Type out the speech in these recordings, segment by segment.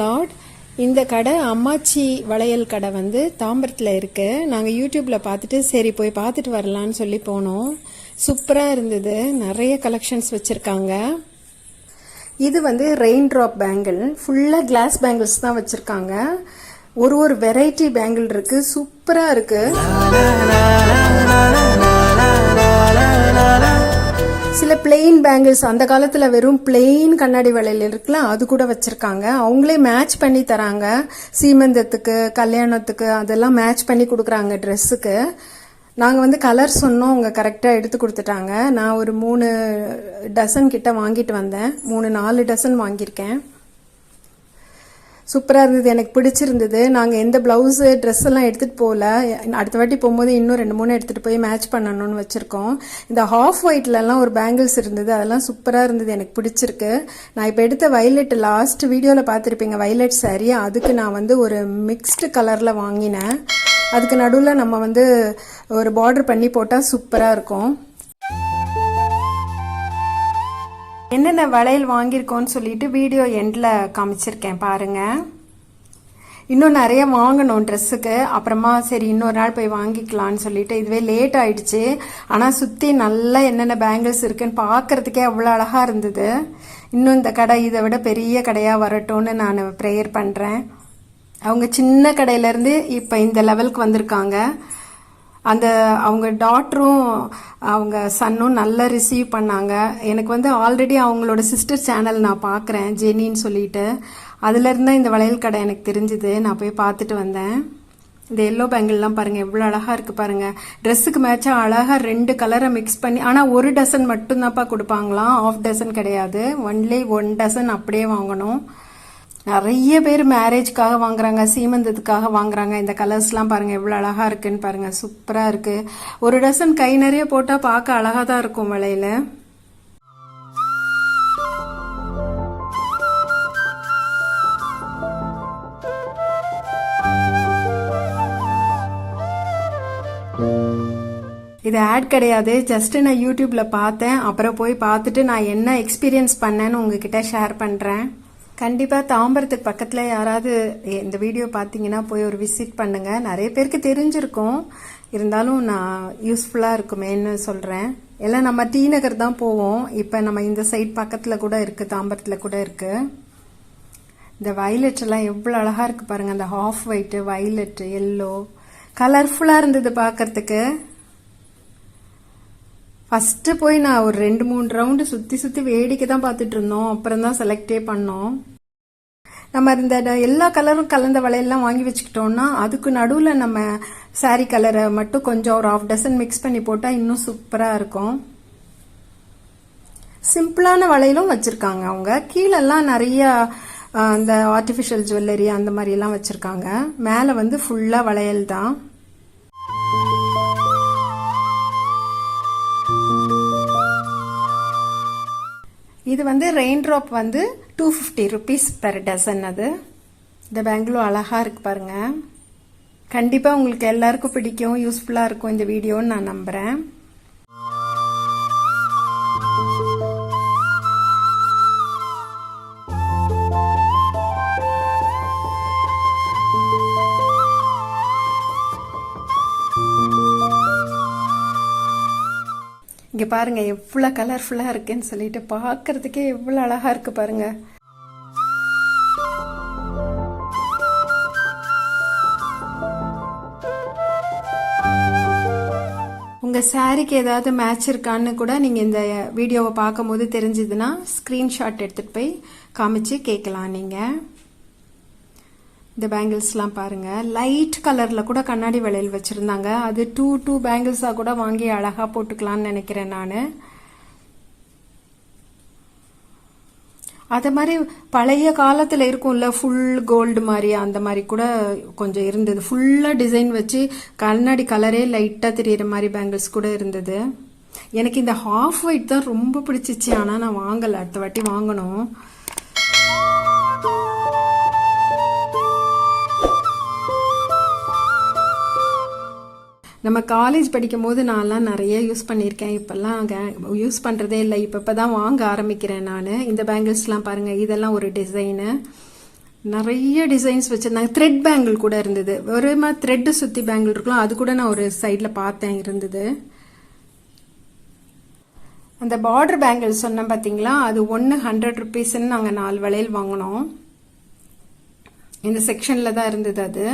Lord இந்த கடை அம்மாச்சி வளையல் கடை வந்து தாம்பரத்தில் இருக்கு. நாங்கள் யூடியூப்பில் பார்த்துட்டு சரி போய் பார்த்துட்டு வரலான்னு சொல்லி போனோம். சூப்பராக இருந்தது. நிறைய கலெக்ஷன்ஸ் வச்சுருக்காங்க. இது வந்து ரெயின் ட்ராப் பேங்கிள் ஃபுல்லாக கிளாஸ் பேங்கிள்ஸ் தான் வச்சுருக்காங்க. ஒரு ஒரு வெரைட்டி பேங்கிள் இருக்கு. சூப்பராக இருக்கு. பிளெயின் பேங்கிள்ஸ் அந்த காலத்தில் வெறும் பிளெயின் கண்ணாடி வளையல் இருக்குல்ல அது கூட வச்சுருக்காங்க. அவங்களே மேட்ச் பண்ணி தராங்க. சீமந்தத்துக்கு கல்யாணத்துக்கு அதெல்லாம் மேட்ச் பண்ணி கொடுக்குறாங்க ட்ரெஸ்ஸுக்கு நாங்கள் வந்து கலர் சொன்னோம் அவங்க கரெக்டாக எடுத்து கொடுத்துட்டாங்க. நான் ஒரு மூணு டசன் கிட்ட வாங்கிட்டு வந்தேன். மூணு நாலு டசன் வாங்கியிருக்கேன். சூப்பராக இருந்தது எனக்கு பிடிச்சிருந்தது. நாங்கள் எந்த ப்ளவுஸு ட்ரெஸ் எல்லாம் எடுத்துகிட்டு போகல அடுத்த வாட்டி போகும்போது இன்னும் ரெண்டு மூணு எடுத்துகிட்டு போய் மேட்ச் பண்ணணும்னு வச்சுருக்கோம். இந்த ஹாஃப் ஒயிட்லலாம் ஒரு பேங்கிள்ஸ் இருந்தது. அதெல்லாம் சூப்பராக இருந்தது எனக்கு பிடிச்சிருக்கு. நான் இப்போ எடுத்த வைலட் லாஸ்ட் வீடியோவில் பார்த்துருப்பீங்க வைலட் சாரீ அதுக்கு நான் வந்து ஒரு மிக்ஸ்டு கலரில் வாங்கினேன். அதுக்கு நடுவில் நம்ம வந்து ஒரு பார்டர் பண்ணி போட்டால் சூப்பராக இருக்கும். என்னென்ன வளையல் வாங்கியிருக்கோன்னு சொல்லிட்டு வீடியோ எண்டில் காமிச்சிருக்கேன் பாருங்கள் இன்னும் நிறைய வாங்கணும் ட்ரெஸ்ஸுக்கு அப்புறமா சரி இன்னொரு நாள் போய் வாங்கிக்கலான்னு சொல்லிட்டு இதுவே லேட் ஆயிடுச்சு. ஆனால் சுற்றி நல்லா என்னென்ன பேங்கிள்ஸ் இருக்குன்னு பார்க்கறதுக்கே அவ்வளோ அழகாக இருந்தது. இன்னும் இந்த கடை இதை விட பெரிய கடையாக வரட்டும்னு நான் ப்ரேயர் பண்ணுறேன் அவங்க சின்ன கடையிலேருந்து இப்போ இந்த லெவலுக்கு வந்திருக்காங்க. அந்த அவங்க டாட்டரும் அவங்க சன்னும் நல்லா ரிசீவ் பண்ணாங்க. எனக்கு வந்து ஆல்ரெடி அவங்களோட சிஸ்டர் சேனல் நான் பார்க்குறேன் ஜெனின்னு சொல்லிட்டு. அதுலேருந்து தான் இந்த வளையல் கடை எனக்கு தெரிஞ்சுது. நான் போய் பார்த்துட்டு வந்தேன். இந்த எல்லோ பேங்கிள்லாம் பாருங்கள் எவ்வளோ அழகாக இருக்குது பாருங்கள் ட்ரெஸ்ஸுக்கு மேட்சாக அழகாக ரெண்டு கலரை மிக்ஸ் பண்ணி ஆனால் ஒரு டசன் மட்டும்தான்ப்பா கொடுப்பாங்களாம். ஆஃப் டசன் கிடையாது. ஒன்லி ஒன் டசன் அப்படியே வாங்கணும். நிறைய பேர் மேரேஜ்க்காக வாங்குறாங்க சீமந்தத்துக்காக வாங்குறாங்க. இந்த கலர்ஸ்லாம் பாருங்க எவ்வளோ அழகா இருக்குன்னு பாருங்க. சூப்பராக இருக்கு. ஒரு டசன் கை நிறைய போட்டால் பார்க்க அழகாக தான் இருக்கும் விலையில இது ஆட் கிடையாது. ஜஸ்ட் நான் யூடியூப்ல பார்த்தேன். அப்புறம் போய் பார்த்துட்டு நான் என்ன எக்ஸ்பீரியன்ஸ் பண்ணேன்னு உங்ககிட்ட ஷேர் பண்றேன். கண்டிப்பாக தாம்பரத்துக்கு பக்கத்தில் யாராவது இந்த வீடியோ பார்த்தீங்கன்னா போய் ஒரு விசிட் பண்ணுங்கள் நிறைய பேருக்கு தெரிஞ்சிருக்கும். இருந்தாலும் நான் யூஸ்ஃபுல்லாக இருக்குமேன்னு சொல்கிறேன் எல்லாம் நம்ம டி நகர் தான் போவோம். இப்போ நம்ம இந்த சைட் பக்கத்தில் கூட இருக்குது தாம்பரத்தில் கூட இருக்குது இந்த வயலட் எல்லாம் அழகாக இருக்குது பாருங்கள் அந்த ஹாஃப் ஒயிட் வயலெட்டு எல்லோ கலர்ஃபுல்லாக இருந்தது பார்க்கறதுக்கு ஃபஸ்ட்டு போய் நான் ஒரு ரெண்டு மூணு ரவுண்டு சுற்றி சுற்றி வேடிக்கை தான் பார்த்துட்டு இருந்தோம். அப்புறம் தான் செலக்டே பண்ணோம். நம்ம இந்த ட- எல்லா கலரும் கலந்த வளையல்லாம் வாங்கி வச்சுக்கிட்டோம்னா அதுக்கு நடுவில் நம்ம saree கலரை மட்டும் கொஞ்சம் ஒரு ஆஃப் டசன் மிக்ஸ் பண்ணி போட்டால் இன்னும் சூப்பராக இருக்கும். சிம்பிளான வளையலும் வச்சுருக்காங்க அவங்க. கீழெல்லாம் நிறைய அந்த ஆர்டிஃபிஷியல் ஜுவல்லரி அந்த மாதிரி எல்லாம் மேலே வந்து ஃபுல்லாக வளையல் தான். இது வந்து ரெயின் ட்ராப் வந்து two fifty rupees per dozen அது. இந்த பேங்கிளும் அழகா இருக்கு பாருங்க. கண்டிப்பாக உங்களுக்கு எல்லாருக்கும் பிடிக்கும் யூஸ்ஃபுல்லாக இருக்கும் இந்த வீடியோன்னு நான் நம்புறேன். பாருங்கள் பாருங்க கலர்ஃபுல்லாக கலர்ஃபுல்லா இருக்குன்னு சொல்லிட்டு பார்க்கறதுக்கே எவ்வளோ அழகா இருக்கு பாருங்க. உங்கள் சாரிக்கு ஏதாவது மேட்ச் இருக்கான்னு கூட நீங்கள் இந்த வீடியோவை பார்க்கும்போது தெரிஞ்சதுன்னா ஸ்க்ரீன்ஷாட் எடுத்துகிட்டு போய் காமிச்சு கேட்கலாம் நீங்கள் இந்த பேங்கிள்ஸ்லாம் பாருங்க. லைட் கலர்ல கூட கண்ணாடி வளையல் வச்சிருந்தாங்க. அது டூ டூ பேங்கிள்ஸா கூட வாங்கி அழகா போட்டுக்கலாம்னு நினைக்கிறேன் நான். அதே மாதிரி பழைய காலத்தில் இருக்கும்ல ஃபுல் கோல்டு மாதிரி அந்த மாதிரி கூட கொஞ்சம் இருந்தது. ஃபுல்லாக டிசைன் வச்சு கண்ணாடி கலரே லைட்டாக தெரியற மாதிரி பேங்கிள்ஸ் கூட இருந்தது. எனக்கு இந்த ஹாஃப் ஒயிட் தான் ரொம்ப பிடிச்சிச்சு. ஆனால் நான் வாங்கலை. அடுத்த வாட்டி வாங்கணும். நம்ம காலேஜ் படிக்கும் போது நான்லாம் நிறைய யூஸ் பண்ணியிருக்கேன். இப்போல்லாம் யூஸ் பண்ணுறதே இல்லை. இப்போ இப்போ தான் வாங்க ஆரம்பிக்கிறேன் நான். இந்த பேங்கிள்ஸ்லாம் பாருங்கள் இதெல்லாம் ஒரு டிசைனு நிறைய டிசைன்ஸ் வச்சுருந்தாங்க. த்ரெட் பேங்கிள் கூட இருந்தது. ஒரு மாதிரி த்ரெட்டு சுற்றி பேங்கிள் இருக்கலாம் அது கூட நான் ஒரு சைடில் பார்த்தேன் இருந்தது. அந்த பார்டர் பேங்கிள் சொன்னேன் பார்த்தீங்களா அது ஒன்று ஹண்ட்ரட் ருபீஸ்ன்னு நாங்கள் நாலு வளையல் வாங்கினோம். இந்த செக்ஷனில் தான் இருந்தது அது.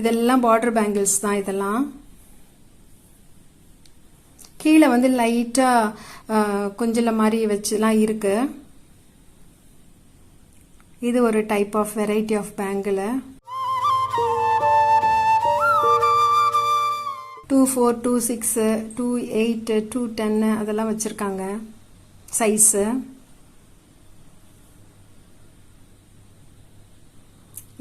இதெல்லாம் பார்டர் பேங்கிள்ஸ் தான் இதெல்லாம். கீழே வந்து லைட்டாக கொஞ்சம் மாதிரி வச்சுலாம் இருக்கு. இது ஒரு type of variety of bangle two four two six two eight two டென்னு அதெல்லாம் வச்சுருக்காங்க. சைஸு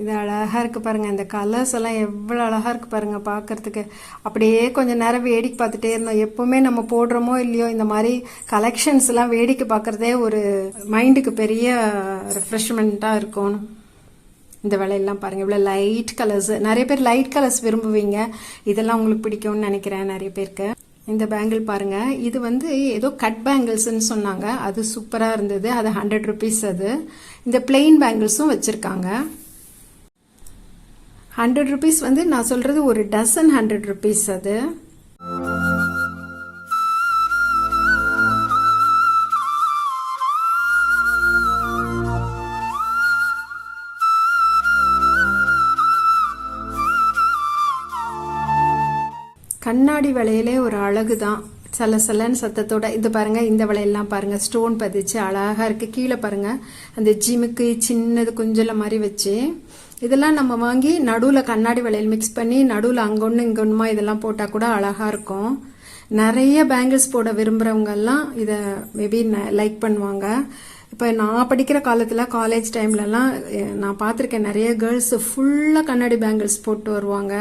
இது அழகாக இருக்குது பாருங்கள் இந்த கலர்ஸ் எல்லாம் எவ்வளோ அழகாக இருக்குது பாருங்கள் பார்க்கறதுக்கு அப்படியே கொஞ்சம் நேரம் வேடிக்கை பார்த்துட்டே இருந்தோம். எப்போவுமே நம்ம போடுறோமோ இல்லையோ இந்த மாதிரி கலெக்ஷன்ஸ்லாம் வேடிக்கை பார்க்குறதே ஒரு மைண்டுக்கு பெரிய ரெஃப்ரெஷ்மெண்ட்டாக இருக்கும். இந்த வேலையெல்லாம் பாருங்கள் இவ்வளோ லைட் கலர்ஸ் நிறைய பேர் லைட் கலர்ஸ் விரும்புவீங்க. இதெல்லாம் உங்களுக்கு பிடிக்கும்னு நினைக்கிறேன் நிறைய பேருக்கு. இந்த பேங்கிள் பாருங்க. இது வந்து ஏதோ கட் பேங்கிள்ஸ்ன்னு சொன்னாங்க. அது சூப்பராக இருந்தது. அது ஹண்ட்ரட் ருபீஸ் அது. இந்த பிளெயின் பேங்கிள்ஸும் வச்சுருக்காங்க. ஹண்ட்ரட் ருபீஸ் வந்து நான் சொல்றது ஒரு டசன் ஹண்ட்ரட் ருபீஸ் அது. கண்ணாடி வளையலே ஒரு அழகு தான் சல சலன்னு சத்தத்தோட இது பாருங்க இந்த வளையல்லாம் பாருங்க ஸ்டோன் பதிச்சு அழகா இருக்கு. கீழே பாருங்க அந்த ஜிமுக்கு சின்னது குஞ்சல மாதிரி வச்சு. இதெல்லாம் நம்ம வாங்கி நடுவில் கண்ணாடி வளையல் மிக்ஸ் பண்ணி நடுவில் அங்கொன்று இங்கொன்றுமா இதெல்லாம் போட்டால் கூட அழகாக இருக்கும். நிறைய பேங்கிள்ஸ் போட விரும்புகிறவங்கெல்லாம் இதை மேபி லைக் பண்ணுவாங்க. இப்போ நான் படிக்கிற காலத்தில் காலேஜ் டைம்லலாம் நான் பார்த்துருக்கேன் நிறைய கேர்ள்ஸ் ஃபுல்லாக கண்ணாடி பேங்கிள்ஸ் போட்டு வருவாங்க.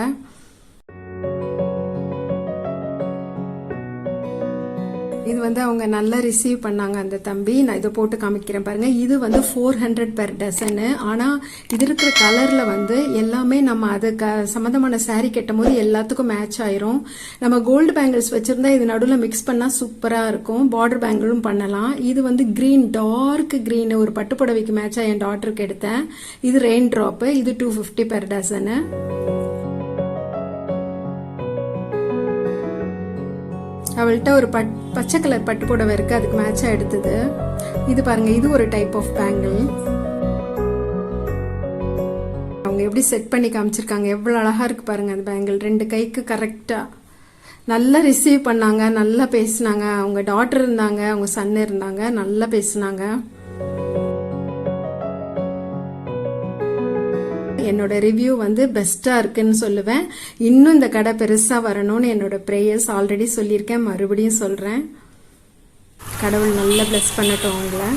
இது வந்து அவங்க நல்லா ரிசீவ் பண்ணாங்க அந்த தம்பி. நான் இதை போட்டு காமிக்கிறேன் பாருங்க. இது வந்து ஃபோர் ஹண்ட்ரட் பெர் டசனு ஆனால் இது இருக்கிற கலரில் வந்து எல்லாமே நம்ம அது க சம்மந்தமான சாரீ கட்டும் போது எல்லாத்துக்கும் மேட்ச் ஆயிரும். நம்ம கோல்டு பேங்கிள்ஸ் வச்சிருந்தா இது நடுவில் மிக்ஸ் பண்ணால் சூப்பராக இருக்கும். பார்டர் பேங்கிளும் பண்ணலாம். இது வந்து க்ரீன் டார்க் க்ரீன் ஒரு பட்டு புடவைக்கு மேட்சாக என் டாட்டருக்கு எடுத்தேன். இது ரெயின் ட்ராப்பு இது டூ ஃபிஃப்டி பெர் டசனு அவள்கிட்ட ஒரு பட் பச்சை கலர் பட்டு புடவை இருக்கு அதுக்கு மேட்சாக எடுத்தது. இது பாருங்க இது ஒரு டைப் ஆஃப் பேங்கிள் அவங்க எப்படி செட் பண்ணி காமிச்சிருக்காங்க எவ்வளோ அழகாக இருக்கு பாருங்க அந்த பேங்கிள் ரெண்டு கைக்கு கரெக்டாக நல்லா ரிசீவ் பண்ணாங்க நல்லா பேசினாங்க. அவங்க டாட்டர் இருந்தாங்க அவங்க சன் இருந்தாங்க நல்லா பேசினாங்க. என்னோட ரிவ்யூ வந்து பெஸ்ட்டாக இருக்குன்னு சொல்லுவேன். இன்னும் இந்த கடை பெருசாக வரணும்னு என்னோட ப்ரேயர்ஸ் ஆல்ரெடி சொல்லியிருக்கேன். மறுபடியும் சொல்கிறேன் கடவுள் நல்லா ப்ளஸ் பண்ணட்டும் உங்களை.